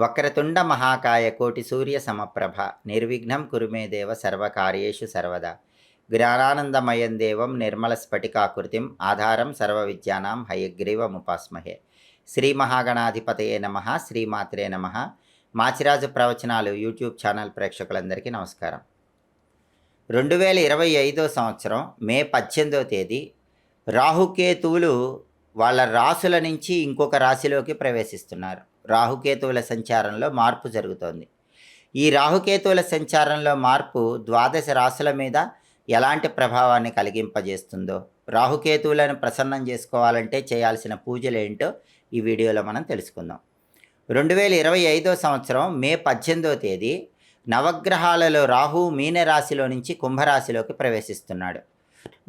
వక్రతుండ మహాకాయ కోటి సూర్య సమప్రభ నిర్విఘ్నం కురుమే దేవ సర్వకార్యేషు సర్వదా. జ్ఞానానందమయం దేవం నిర్మల స్ఫటికాకృతిం ఆధారం సర్వ విద్యానాం హయగ్రీవముపాస్మహే శ్రీ మహాగణాధిపతయే నమ శ్రీమాత్రే నమ. మాచిరాజు ప్రవచనాలు యూట్యూబ్ ఛానల్ ప్రేక్షకులందరికీ నమస్కారం. రెండు వేల ఇరవై ఐదో సంవత్సరం మే పద్దెనిమిదో తేదీ రాహుకేతువులు వాళ్ళ రాసుల నుంచి ఇంకొక రాశిలోకి ప్రవేశిస్తున్నారు. రాహుకేతువుల సంచారంలో మార్పు జరుగుతోంది. ఈ రాహుకేతువుల సంచారంలో మార్పు ద్వాదశ రాశుల మీద ఎలాంటి ప్రభావాన్ని కలిగింపజేస్తుందో రాహుకేతువులను ప్రసన్నం చేసుకోవాలంటే చేయాల్సిన పూజలు ఏంటో ఈ వీడియోలో మనం తెలుసుకుందాం. రెండు వేల ఇరవై ఐదో సంవత్సరం మే పద్దెనిమిదో తేదీ నవగ్రహాలలో రాహు మీనరాశిలో నుంచి కుంభరాశిలోకి ప్రవేశిస్తున్నాడు.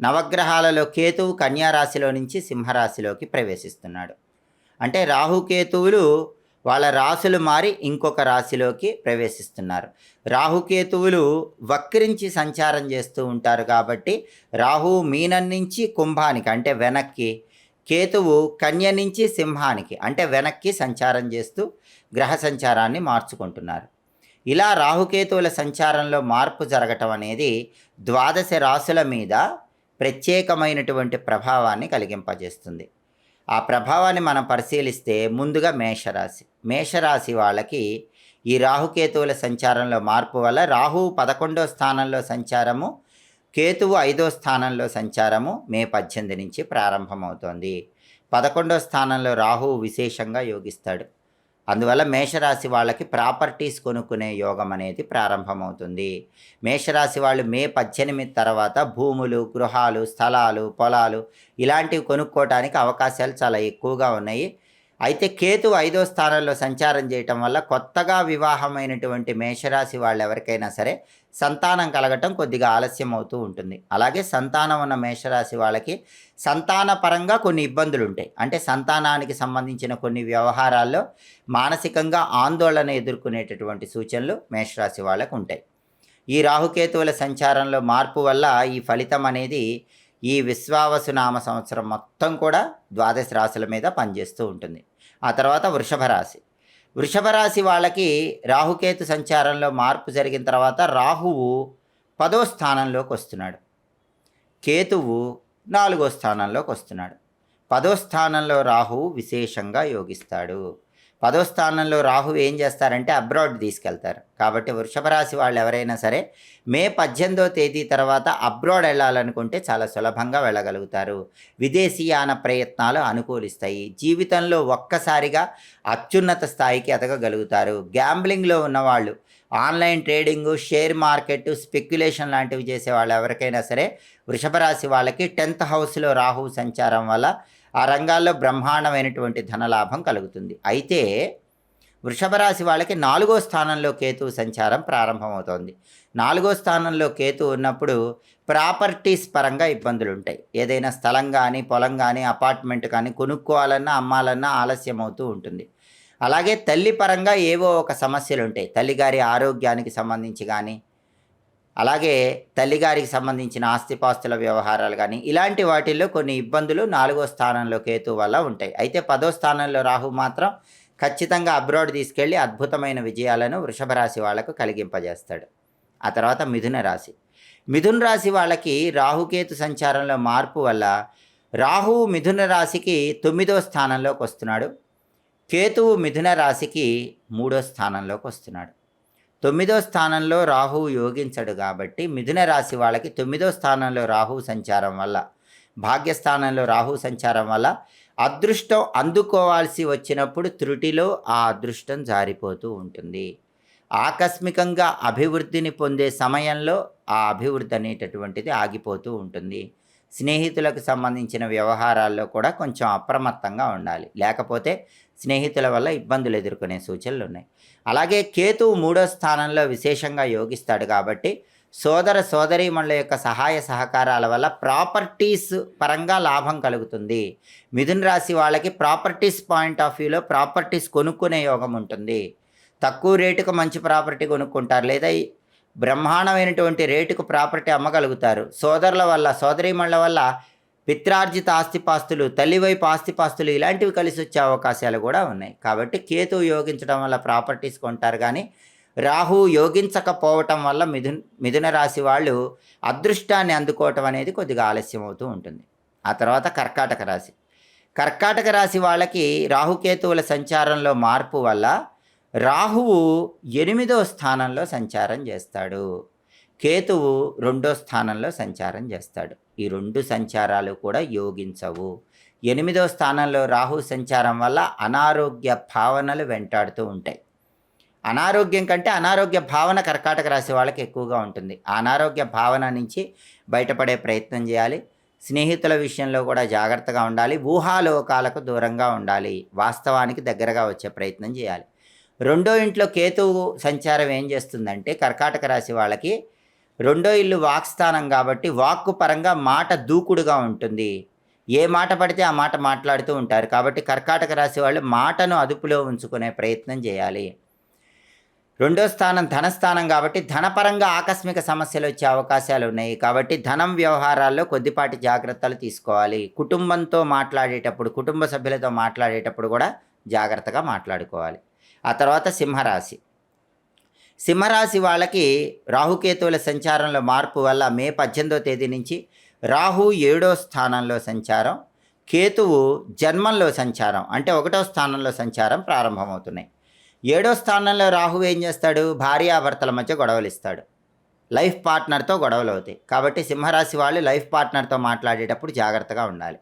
నవగ్రహాలలో కేతువు కన్యారాశిలో నుంచి సింహరాశిలోకి ప్రవేశిస్తున్నాడు. అంటే రాహుకేతువులు వాళ్ళ రాశులు మారి ఇంకొక రాశిలోకి ప్రవేశిస్తున్నారు. రాహుకేతువులు వక్రించి సంచారం చేస్తూ ఉంటారు కాబట్టి రాహు మీనం నుంచి కుంభానికి అంటే వెనక్కి కేతువు కన్య నుంచి సింహానికి అంటే వెనక్కి సంచారం చేస్తూ గ్రహ సంచారాన్ని మార్చుకుంటున్నారు. ఇలా రాహుకేతువుల సంచారంలో మార్పు జరగటం అనేది ద్వాదశ రాశుల మీద ప్రత్యేకమైనటువంటి ప్రభావాన్ని కలిగింపజేస్తుంది. ఆ ప్రభావాన్ని మనం పరిశీలిస్తే ముందుగా మేషరాశి. మేషరాశి వాళ్ళకి ఈ రాహుకేతువుల సంచారంలో మార్పు వల్ల రాహు పదకొండో స్థానంలో సంచారము కేతువు ఐదో స్థానంలో సంచారము మే పద్దెనిమిది నుంచి ప్రారంభమవుతోంది. పదకొండో స్థానంలో రాహువు విశేషంగా యోగిస్తాడు. అందువల్ల మేషరాశి వాళ్ళకి ప్రాపర్టీస్ కొనుక్కునే యోగం అనేది ప్రారంభమవుతుంది. మేషరాశి వాళ్ళు మే పద్దెనిమిది తర్వాత భూములు గృహాలు స్థలాలు పొలాలు ఇలాంటివి కొనుక్కోవడానికి అవకాశాలు చాలా ఎక్కువగా ఉన్నాయి. అయితే కేతు ఐదో స్థానంలో సంచారం చేయటం వల్ల కొత్తగా వివాహమైనటువంటి మేషరాశి వాళ్ళు ఎవరికైనా సరే సంతానం కలగటం కొద్దిగా ఆలస్యం అవుతూ ఉంటుంది. అలాగే సంతానం ఉన్న మేషరాశి వాళ్ళకి సంతాన పరంగా కొన్ని ఇబ్బందులు ఉంటాయి. అంటే సంతానానికి సంబంధించిన కొన్ని వ్యవహారాల్లో మానసికంగా ఆందోళన ఎదుర్కొనేటటువంటి సూచనలు మేషరాశి వాళ్ళకు ఉంటాయి. ఈ రాహుకేతువుల సంచారంలో మార్పు వల్ల ఈ ఫలితం అనేది ఈ విశ్వావసు నామ సంవత్సరం మొత్తం కూడా ద్వాదశ రాశుల మీద పనిచేస్తూ ఉంటుంది. ఆ తర్వాత వృషభ రాశి. వృషభ రాశి వాళ్ళకి రాహుకేతు సంచారంలో మార్పు జరిగిన తర్వాత రాహువు పదో స్థానంలోకి వస్తున్నాడు. కేతువు నాలుగో స్థానంలోకి వస్తున్నాడు. పదో స్థానంలో రాహువు విశేషంగా యోగిస్తాడు. పదో స్థానంలో రాహు ఏం చేస్తారంటే అబ్రాడ్ తీసుకెళ్తారు. కాబట్టి వృషభ రాశి వాళ్ళు ఎవరైనా సరే మే పద్దెనిమిదో తేదీ తర్వాత అబ్రాడ్ వెళ్ళాలనుకుంటే చాలా సులభంగా వెళ్ళగలుగుతారు. విదేశీయాన ప్రయత్నాలు అనుకూలిస్తాయి. జీవితంలో ఒక్కసారిగా అత్యున్నత స్థాయికి ఎదగగలుగుతారు. గ్యాంబ్లింగ్లో ఉన్నవాళ్ళు online trading share market speculation లాంటివి చేసే వాళ్ళు ఎవరికైనా సరే వృషభ రాశి వాళ్ళకి టెన్త్ హౌస్లో రాహు సంచారం వల్ల ఆ రంగాల్లో బ్రహ్మాండమైనటువంటి ధనలాభం కలుగుతుంది. అయితే వృషభ రాశి వాళ్ళకి నాలుగో స్థానంలో కేతు సంచారం ప్రారంభమవుతోంది. నాలుగో స్థానంలో కేతు ఉన్నప్పుడు ప్రాపర్టీస్ పరంగా ఇబ్బందులు ఉంటాయి ఏదైనా స్థలం కానీ పొలం కానీ అపార్ట్మెంట్ కానీ కొనుక్కోవాలన్నా అమ్మాలన్నా ఆలస్యం అవుతూ ఉంటుంది. అలాగే తల్లి పరంగా ఏవో ఒక సమస్యలు ఉంటాయి తల్లిగారి ఆరోగ్యానికి సంబంధించి కానీ అలాగే తల్లిగారికి సంబంధించిన ఆస్తిపాస్తుల వ్యవహారాలు కానీ ఇలాంటి వాటిల్లో కొన్ని ఇబ్బందులు నాలుగో స్థానంలో కేతు వల్ల ఉంటాయి. అయితే పదో స్థానంలో రాహు మాత్రం ఖచ్చితంగా అబ్రాడ్ తీసుకెళ్ళి అద్భుతమైన విజయాలను వృషభ రాశి వాళ్ళకు కలిగింపజేస్తాడు. ఆ తర్వాత మిథున రాశి. మిథున రాశి వాళ్ళకి రాహుకేతు సంచారంలో మార్పు వల్ల రాహు మిథున రాశికి తొమ్మిదో స్థానంలోకి వస్తున్నాడు. కేతువు మిథున రాశికి మూడో స్థానంలోకి వస్తున్నాడు. తొమ్మిదో స్థానంలో రాహువు యోగించడు కాబట్టి మిథున రాశి వాళ్ళకి తొమ్మిదో స్థానంలో రాహువు సంచారం వల్ల భాగ్యస్థానంలో రాహు సంచారం వల్ల అదృష్టం అందుకోవాల్సి వచ్చినప్పుడు త్రుటిలో ఆ అదృష్టం జారిపోతూ ఉంటుంది. ఆకస్మికంగా అభివృద్ధిని పొందే సమయంలో ఆ అభివృద్ధి అనేటటువంటిది ఆగిపోతూ ఉంటుంది. స్నేహితులకు సంబంధించిన వ్యవహారాల్లో కూడా కొంచెం అప్రమత్తంగా ఉండాలి. లేకపోతే స్నేహితుల వల్ల ఇబ్బందులు ఎదుర్కొనే సూచనలు ఉన్నాయి. అలాగే కేతు మూడో స్థానంలో విశేషంగా యోగిస్తాడు కాబట్టి సోదర సోదరీమణుల యొక్క సహాయ సహకారాల వల్ల ప్రాపర్టీస్ పరంగా లాభం కలుగుతుంది. మిథున రాశి వాళ్ళకి ప్రాపర్టీస్ పాయింట్ ఆఫ్ వ్యూలో ప్రాపర్టీస్ కొనుక్కునే యోగం ఉంటుంది. తక్కువ రేటుకు మంచి ప్రాపర్టీ కొనుక్కుంటారు లేదా బ్రహ్మాండమైనటువంటి రేటుకు ప్రాపర్టీ అమ్మగలుగుతారు. సోదరుల వల్ల సోదరీమణుల వల్ల పిత్రార్జిత ఆస్తిపాస్తులు తల్లి వైపు ఆస్తిపాస్తులు ఇలాంటివి కలిసి వచ్చే అవకాశాలు కూడా ఉన్నాయి. కాబట్టి కేతు యోగించడం వల్ల ప్రాపర్టీస్ కొంటారు కానీ రాహు యోగించకపోవటం వల్ల మిథున్ మిథున రాశి వాళ్ళు అదృష్టాన్ని అందుకోవటం అనేది కొద్దిగా ఆలస్యం అవుతూ ఉంటుంది. ఆ తర్వాత కర్కాటక రాశి. కర్కాటక రాశి వాళ్ళకి రాహుకేతువుల సంచారంలో మార్పు వల్ల రాహువు ఎనిమిదో స్థానంలో సంచారం చేస్తాడు. కేతువు రెండో స్థానంలో సంచారం చేస్తాడు. ఈ రెండు సంచారాలు కూడా యోగించవు. ఎనిమిదో స్థానంలో రాహు సంచారం వల్ల అనారోగ్య భావనలు వెంటాడుతూ ఉంటాయి. అనారోగ్యం కంటే అనారోగ్య భావన కర్కాటక రాశి వాళ్ళకి ఎక్కువగా ఉంటుంది. ఆ అనారోగ్య భావన నుంచి బయటపడే ప్రయత్నం చేయాలి. స్నేహితుల విషయంలో కూడా జాగ్రత్తగా ఉండాలి. ఊహాలోకాలకు దూరంగా ఉండాలి. వాస్తవానికి దగ్గరగా వచ్చే ప్రయత్నం చేయాలి. రెండో ఇంట్లో కేతువు సంచారం ఏం చేస్తుందంటే కర్కాటక రాశి వాళ్ళకి రెండో ఇల్లు వాక్స్థానం కాబట్టి వాక్కు పరంగా మాట దూకుడుగా ఉంటుంది. ఏ మాట పడితే ఆ మాట మాట్లాడుతూ ఉంటారు. కాబట్టి కర్కాటక రాశి వాళ్ళు మాటను అదుపులో ఉంచుకునే ప్రయత్నం చేయాలి. రెండో స్థానం ధనస్థానం కాబట్టి ధనపరంగా ఆకస్మిక సమస్యలు వచ్చే అవకాశాలు ఉన్నాయి. కాబట్టి ధనం వ్యవహారాల్లో కొద్దిపాటి జాగ్రత్తలు తీసుకోవాలి. కుటుంబంతో మాట్లాడేటప్పుడు కుటుంబ సభ్యులతో మాట్లాడేటప్పుడు కూడా జాగ్రత్తగా మాట్లాడుకోవాలి. ఆ తర్వాత సింహరాశి. సింహరాశి వాళ్ళకి రాహుకేతువుల సంచారంలో మార్పు వల్ల మే పద్దెనిమిదో తేదీ నుంచి రాహు ఏడో స్థానంలో సంచారం కేతువు జన్మంలో సంచారం అంటే ఒకటో స్థానంలో సంచారం ప్రారంభమవుతున్నాయి. ఏడో స్థానంలో రాహు ఏం చేస్తాడు? భార్యాభర్తల మధ్య గొడవలు ఇస్తాడు. లైఫ్ పార్ట్నర్తో గొడవలు అవుతాయి. కాబట్టి సింహరాశి వాళ్ళు లైఫ్ పార్ట్నర్తో మాట్లాడేటప్పుడు జాగ్రత్తగా ఉండాలి.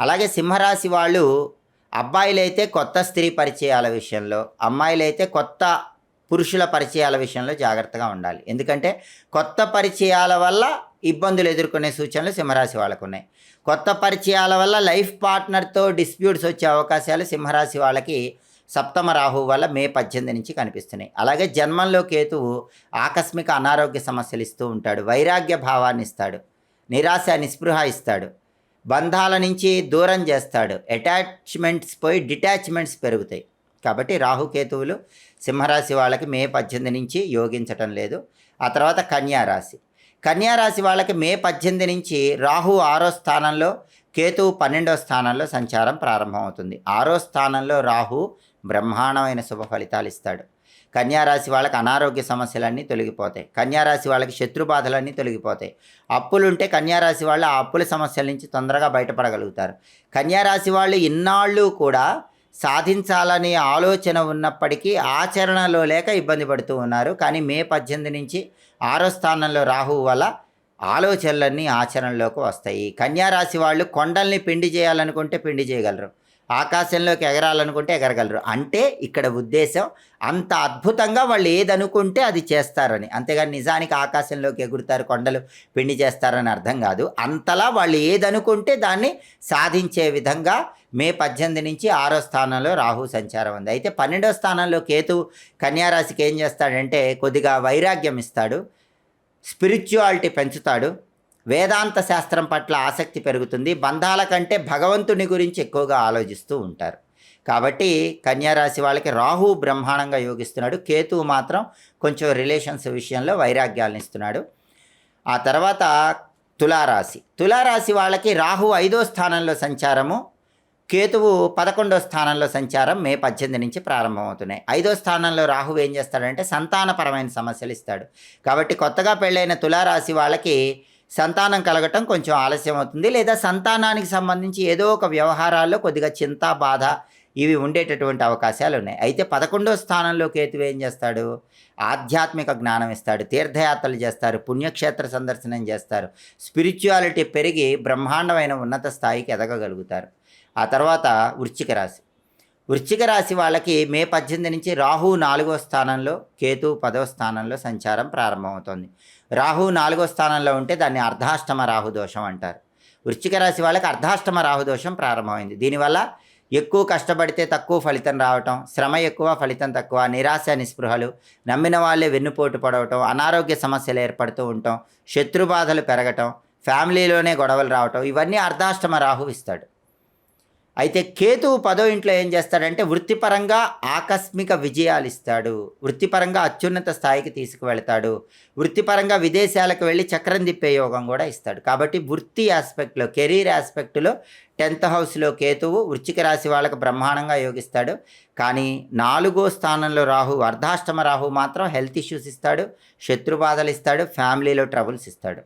అలాగే సింహరాశి వాళ్ళు అబ్బాయిలైతే కొత్త స్త్రీ పరిచయాల విషయంలో అమ్మాయిలైతే కొత్త పురుషుల పరిచయాల విషయంలో జాగ్రత్తగా ఉండాలి. ఎందుకంటే కొత్త పరిచయాల వల్ల ఇబ్బందులు ఎదుర్కొనే సూచనలు సింహరాశి వాళ్ళకు ఉన్నాయి కొత్త పరిచయాల వల్ల లైఫ్ పార్ట్నర్తో డిస్ప్యూట్స్ వచ్చే అవకాశాలు సింహరాశి వాళ్ళకి సప్తమ రాహు వల్ల మే పద్దెనిమిది నుంచి కనిపిస్తున్నాయి. అలాగే జన్మంలో కేతువు ఆకస్మిక అనారోగ్య సమస్యలు ఇస్తూ ఉంటాడు. వైరాగ్య భావాన్ని ఇస్తాడు. నిరాశ నిస్పృహ ఇస్తాడు. బంధాల నుంచి దూరం చేస్తాడు. అటాచ్మెంట్స్ పోయి డిటాచ్మెంట్స్ పెరుగుతాయి. కాబట్టి రాహుకేతువులు సింహరాశి వాళ్ళకి మే పద్దెనిమిది నుంచి యోగించటం లేదు. ఆ తర్వాత కన్యారాశి కన్యారాశి వాళ్ళకి మే పద్దెనిమిది నుంచి రాహు ఆరో స్థానంలో కేతువు పన్నెండో స్థానంలో సంచారం ప్రారంభమవుతుంది. ఆరో స్థానంలో రాహు బ్రహ్మాండమైన శుభ ఫలితాలు ఇస్తాడు. కన్యారాశి వాళ్ళకి అనారోగ్య సమస్యలన్నీ తొలగిపోతాయి. కన్యారాశి వాళ్ళకి శత్రు బాధలన్నీ తొలగిపోతాయి. అప్పులుంటే కన్యారాశి వాళ్ళు ఆ అప్పుల సమస్యల నుంచి తొందరగా బయటపడగలుగుతారు. కన్యారాశి వాళ్ళు ఇన్నాళ్ళు కూడా సాధించాలనే ఆలోచన ఉన్నప్పటికీ ఆచరణలో లేక ఇబ్బంది పడుతూ ఉన్నారు. కానీ మే పద్దెనిమిది నుంచి ఆరో స్థానంలో రాహు వల్ల ఆలోచనలన్నీ ఆచరణలోకి వస్తాయి. కన్యారాశి వాళ్ళు కొండల్ని పిండి చేయాలనుకుంటే పిండి చేయగలరు. ఆకాశంలోకి ఎగరాలనుకుంటే ఎగరగలరు. అంటే ఇక్కడ ఉద్దేశం అంత అద్భుతంగా వాళ్ళు ఏదనుకుంటే అది చేస్తారని. అంతేగాని నిజానికి ఆకాశంలోకి ఎగురుతారు కొండలు పిండి చేస్తారని అర్థం కాదు. అంతలా వాళ్ళు ఏదనుకుంటే దాన్ని సాధించే విధంగా మే పద్దెనిమిది నుంచి ఆరో స్థానంలో రాహు సంచారం ఉంది. అయితే పన్నెండో స్థానంలో కేతు కన్యారాశికి ఏం చేస్తాడంటే కొద్దిగా వైరాగ్యం ఇస్తాడు స్పిరిచువాలిటీ పెంచుతాడు. వేదాంత శాస్త్రం పట్ల ఆసక్తి పెరుగుతుంది. బంధాల కంటే భగవంతుని గురించి ఎక్కువగా ఆలోచిస్తూ ఉంటారు. కాబట్టి కన్యారాశి వాళ్ళకి రాహు బ్రహ్మాండంగా యోగిస్తున్నాడు. కేతువు మాత్రం కొంచెం రిలేషన్స్ విషయంలో వైరాగ్యాలను ఇస్తున్నాడు. ఆ తర్వాత తులారాశి. తులారాశి వాళ్ళకి రాహు ఐదో స్థానంలో సంచారము కేతువు పదకొండో స్థానంలో సంచారం మే పద్దెనిమిది నుంచి ప్రారంభమవుతున్నాయి. ఐదో స్థానంలో రాహు ఏం చేస్తాడంటే సంతానపరమైన సమస్యలు ఇస్తాడు. కాబట్టి కొత్తగా పెళ్ళైన తులారాశి వాళ్ళకి సంతానం కలగటం కొంచెం ఆలస్యం అవుతుంది. లేదా సంతానానికి సంబంధించి ఏదో ఒక వ్యవహారాల్లో కొద్దిగా చింత బాధ ఇవి ఉండేటటువంటి అవకాశాలు ఉన్నాయి. అయితే పదకొండో స్థానంలో కేతువు ఏం చేస్తాడు? ఆధ్యాత్మిక జ్ఞానం ఇస్తాడు. తీర్థయాత్రలు చేస్తారు. పుణ్యక్షేత్ర సందర్శనం చేస్తారు. స్పిరిచువాలిటీ పెరిగి బ్రహ్మాండమైన ఉన్నత స్థాయికి ఎదగగలుగుతారు. ఆ తర్వాత వృశ్చిక రాశి. వృశ్చిక రాశి వాళ్ళకి మే పద్దెనిమిది నుంచి రాహు నాలుగో స్థానంలో కేతు పదవ స్థానంలో సంచారం ప్రారంభమవుతుంది. రాహు నాలుగో స్థానంలో ఉంటే దాన్ని అర్ధాష్టమ రాహు దోషం అంటారు. వృశ్చిక రాశి వాళ్ళకి అర్ధాష్టమ రాహు దోషం ప్రారంభమైంది. దీనివల్ల ఎక్కువ కష్టపడితే తక్కువ ఫలితం రావటం శ్రమ ఎక్కువ ఫలితం తక్కువ నిరాశ నిస్పృహలు నమ్మిన వాళ్ళే వెన్నుపోటు పడవటం అనారోగ్య సమస్యలు ఏర్పడుతూ ఉండటం శత్రుబాధలు పెరగటం ఫ్యామిలీలోనే గొడవలు రావటం ఇవన్నీ అర్ధాష్టమ రాహు ఇస్తాడు. అయితే కేతువు పదో ఇంట్లో ఏం చేస్తాడంటే వృత్తిపరంగా ఆకస్మిక విజయాలు ఇస్తాడు వృత్తిపరంగా అత్యున్నత స్థాయికి తీసుకువెళ్తాడు. వృత్తిపరంగా విదేశాలకు వెళ్ళి చక్రం తిప్పే యోగం కూడా ఇస్తాడు. కాబట్టి వృత్తి ఆస్పెక్ట్లో కెరీర్ ఆస్పెక్ట్లో టెన్త్ హౌస్లో కేతువు వృచ్చిక రాశి వాళ్ళకు బ్రహ్మాండంగా యోగిస్తాడు. కానీ నాలుగో స్థానంలో రాహు అర్ధాష్టమ రాహు మాత్రం హెల్త్ ఇష్యూస్ ఇస్తాడు శత్రుబాధలు ఇస్తాడు ఫ్యామిలీలో ట్రబుల్స్ ఇస్తాడు.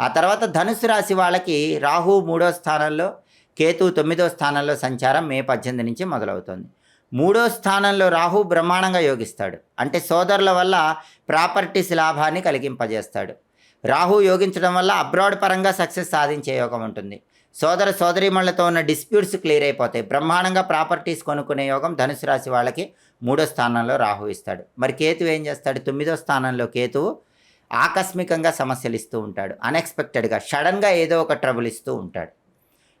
ఆ తర్వాత ధనుసు రాశి వాళ్ళకి రాహు మూడో స్థానంలో కేతు తొమ్మిదో స్థానంలో సంచారం మే పద్దెనిమిది నుంచి మొదలవుతుంది. మూడో స్థానంలో రాహు బ్రహ్మాండంగా యోగిస్తాడు. అంటే సోదరుల వల్ల ప్రాపర్టీస్ లాభాన్ని కలిగింపజేస్తాడు. రాహు యోగించడం వల్ల అబ్రాడ్ పరంగా సక్సెస్ సాధించే యోగం ఉంటుంది. సోదర సోదరిమణులతో ఉన్న డిస్ప్యూట్స్ క్లియర్ అయిపోతాయి. బ్రహ్మాండంగా ప్రాపర్టీస్ కొనుక్కునే యోగం ధనుసు రాశి వాళ్ళకి మూడో స్థానంలో రాహు ఇస్తాడు. మరి కేతు ఏం చేస్తాడు? తొమ్మిదో స్థానంలో కేతువు ఆకస్మికంగా సమస్యలు ఇస్తూ ఉంటాడు. అన్ఎక్స్పెక్టెడ్గా సడన్గా ఏదో ఒక ట్రబుల్ ఇస్తూ ఉంటాడు.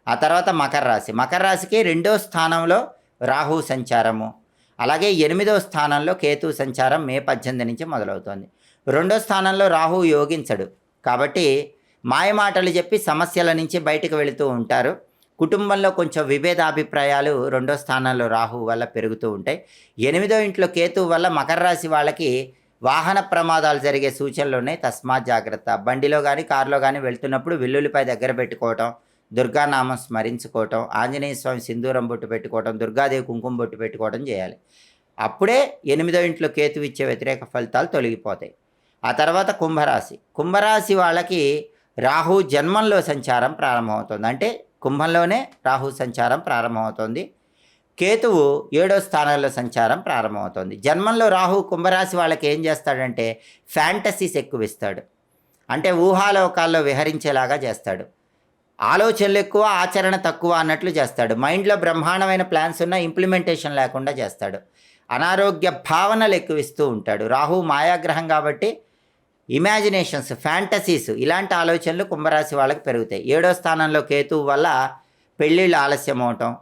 ఆ తర్వాత మకర రాశి. మకర రాశికి రెండో స్థానంలో రాహు సంచారము. అలాగే ఎనిమిదో స్థానంలో కేతు సంచారం మే పద్దెనిమిది నుంచి మొదలవుతోంది. రెండో స్థానంలో రాహు యోగించడు. కాబట్టి మాయమాటలు చెప్పి సమస్యల నుంచి బయటకు వెళుతూ ఉంటారు. కుటుంబంలో కొంచెం విభేదాభిప్రాయాలు రెండో స్థానంలో రాహు వల్ల పెరుగుతూ ఉంటాయి. ఎనిమిదో ఇంట్లో కేతు వల్ల మకర రాశి వాళ్ళకి వాహన ప్రమాదాలు జరిగే సూచనలు ఉన్నాయి. తస్మాత్ జాగ్రత్త. బండిలో కానీ కారులో కానీ వెళ్తున్నప్పుడు వెల్లుల్లిపై దగ్గర పెట్టుకోవటం దుర్గానామం స్మరించుకోవటం ఆంజనేయ స్వామి సింధూరం బొట్టు పెట్టుకోవటం దుర్గాదేవి కుంకుమ బొట్టు పెట్టుకోవడం చేయాలి. అప్పుడే ఎనిమిదో ఇంట్లో కేతు ఇచ్చే వ్యతిరేక ఫలితాలు తొలగిపోతాయి. ఆ తర్వాత కుంభరాశి. కుంభరాశి వాళ్ళకి రాహు జన్మంలో సంచారం ప్రారంభమవుతుంది. అంటే కుంభంలోనే రాహు సంచారం ప్రారంభమవుతుంది. కేతువు ఏడో స్థానంలో సంచారం ప్రారంభమవుతుంది. జన్మంలో రాహు కుంభరాశి వాళ్ళకి ఏం చేస్తాడంటే ఫ్యాంటసీస్ ఎక్కువ ఇస్తాడు అంటే ఊహాలోకాల్లో విహరించేలాగా చేస్తాడు. ఆలోచనలు ఎక్కువ ఆచరణ తక్కువ అన్నట్లు చేస్తాడు. మైండ్లో బ్రహ్మాండమైన ప్లాన్స్ ఉన్న ఇంప్లిమెంటేషన్ లేకుండా చేస్తాడు. అనారోగ్య భావనలు ఎక్కువ ఇస్తూ ఉంటాడు. రాహు మాయాగ్రహం కాబట్టి ఇమాజినేషన్స్ ఫ్యాంటసీస్ ఇలాంటి ఆలోచనలు కుంభరాశి వాళ్ళకి పెరుగుతాయి. ఏడో స్థానంలో కేతువు వల్ల పెళ్ళిళ్ళు ఆలస్యం అవటం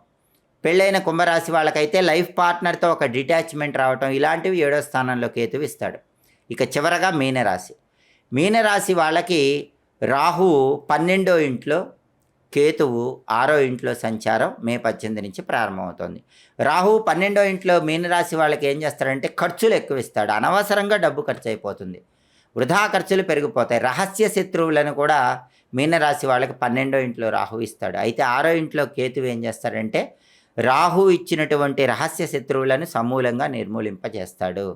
పెళ్ళైన కుంభరాశి వాళ్ళకైతే లైఫ్ పార్ట్నర్తో ఒక డిటాచ్మెంట్ రావటం ఇలాంటివి ఏడో స్థానంలో కేతువు ఇస్తాడు. ఇక చివరగా మీనరాశి. మీనరాశి వాళ్ళకి రాహు పన్నెండో ఇంట్లో కేతువు ఆరో ఇంట్లో సంచారం మే పద్దెనిమిది నుంచి ప్రారంభమవుతుంది. రాహు పన్నెండో ఇంట్లో మీనరాశి వాళ్ళకి ఏం చేస్తాడంటే ఖర్చులు ఎక్కువ ఇస్తాడు అనవసరంగా డబ్బు ఖర్చు అయిపోతుంది వృధా ఖర్చులు పెరిగిపోతాయి. రహస్య శత్రువులను కూడా మీనరాశి వాళ్ళకి పన్నెండో ఇంట్లో రాహు ఇస్తాడు. అయితే ఆరో ఇంట్లో కేతువు ఏం చేస్తాడంటే రాహు ఇచ్చినటువంటి రహస్య శత్రువులను సమూలంగా నిర్మూలింపజేస్తాడు.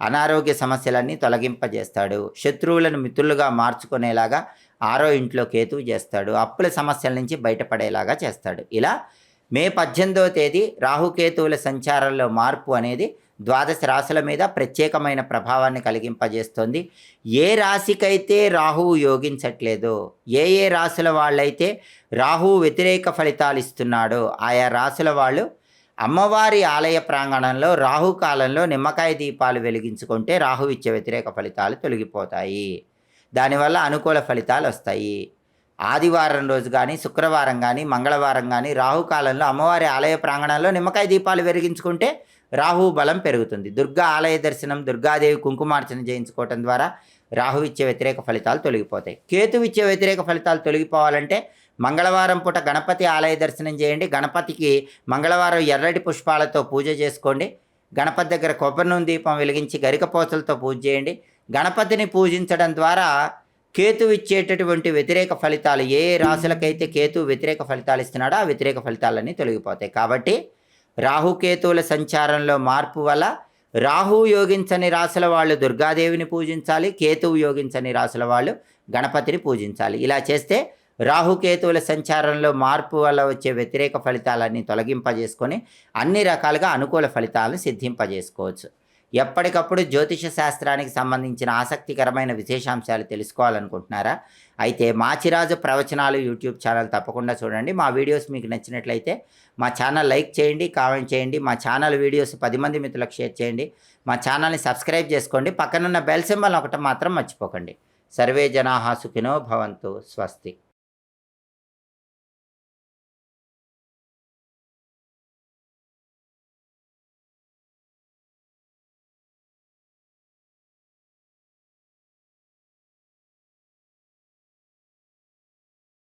అనారోగ్య సమస్యలన్నీ తొలగింపజేస్తాడు. శత్రువులను మిత్రులుగా మార్చుకునేలాగా ఆరో ఇంట్లో కేతువు చేస్తాడు. అప్పుల సమస్యల నుంచి బయటపడేలాగా చేస్తాడు. ఇలా మే పద్దెనిమిదవ తేదీ రాహుకేతువుల సంచారంలో మార్పు అనేది ద్వాదశ రాశుల మీద ప్రత్యేకమైన ప్రభావాన్ని కలిగింపజేస్తుంది. ఏ రాశికైతే రాహువు యోగించట్లేదో ఏ ఏ రాశుల వాళ్ళైతే రాహువు వ్యతిరేక ఫలితాలు ఇస్తున్నాడో ఆయా రాశుల వాళ్ళు అమ్మవారి ఆలయ ప్రాంగణంలో రాహుకాలంలో నిమ్మకాయ దీపాలు వెలిగించుకుంటే రాహు ఇచ్చే వ్యతిరేక ఫలితాలు తొలగిపోతాయి. దానివల్ల అనుకూల ఫలితాలు వస్తాయి. ఆదివారం రోజు కానీ శుక్రవారం కానీ మంగళవారం కానీ రాహుకాలంలో అమ్మవారి ఆలయ ప్రాంగణంలో నిమ్మకాయ దీపాలు వెలిగించుకుంటే రాహు బలం పెరుగుతుంది. దుర్గా ఆలయ దర్శనం దుర్గాదేవి కుంకుమార్చన చేయించుకోవటం ద్వారా రాహు ఇచ్చే వ్యతిరేక ఫలితాలు తొలగిపోతాయి. కేతు ఇచ్చే వ్యతిరేక ఫలితాలు తొలగిపోవాలంటే మంగళవారం పూట గణపతి ఆలయ దర్శనం చేయండి. గణపతికి మంగళవారం ఎర్రటి పుష్పాలతో పూజ చేసుకోండి. గణపతి దగ్గర కొబ్బరి నూనె దీపం వెలిగించి గరికపోతలతో పూజ చేయండి. గణపతిని పూజించడం ద్వారా కేతు ఇచ్చేటటువంటి వ్యతిరేక ఫలితాలు ఏ రాశులకైతే కేతు వ్యతిరేక ఫలితాలు ఇస్తున్నాడో ఆ వ్యతిరేక ఫలితాలన్నీ తొలగిపోతాయి. కాబట్టి రాహుకేతువుల సంచారంలో మార్పు వల్ల రాహు యోగించని రాశుల వాళ్ళు దుర్గాదేవిని పూజించాలి కేతువు యోగించని రాశుల వాళ్ళు గణపతిని పూజించాలి. ఇలా చేస్తే రాహుకేతువుల సంచారంలో మార్పు వల్ల వచ్చే వ్యతిరేక ఫలితాలన్నీ తొలగింపజేసుకొని అన్ని రకాలుగా అనుకూల ఫలితాలను సిద్ధింపజేసుకోవచ్చు. ఎప్పటికప్పుడు జ్యోతిష శాస్త్రానికి సంబంధించిన ఆసక్తికరమైన విశేషాంశాలు తెలుసుకోవాలనుకుంటున్నారా? అయితే మాచిరాజు ప్రవచనాలు యూట్యూబ్ ఛానల్ తప్పకుండా చూడండి. మా వీడియోస్ మీకు నచ్చినట్లయితే మా ఛానల్ లైక్ చేయండి కామెంట్ చేయండి మా ఛానల్ వీడియోస్ పది మంది మిత్రులకు షేర్ చేయండి. మా ఛానల్ని సబ్స్క్రైబ్ చేసుకోండి. పక్కనున్న బెల్ సింబల్ ఒకటి మాత్రం మర్చిపోకండి. సర్వే జనాహా సుఖినో భవంతు. స్వస్తి.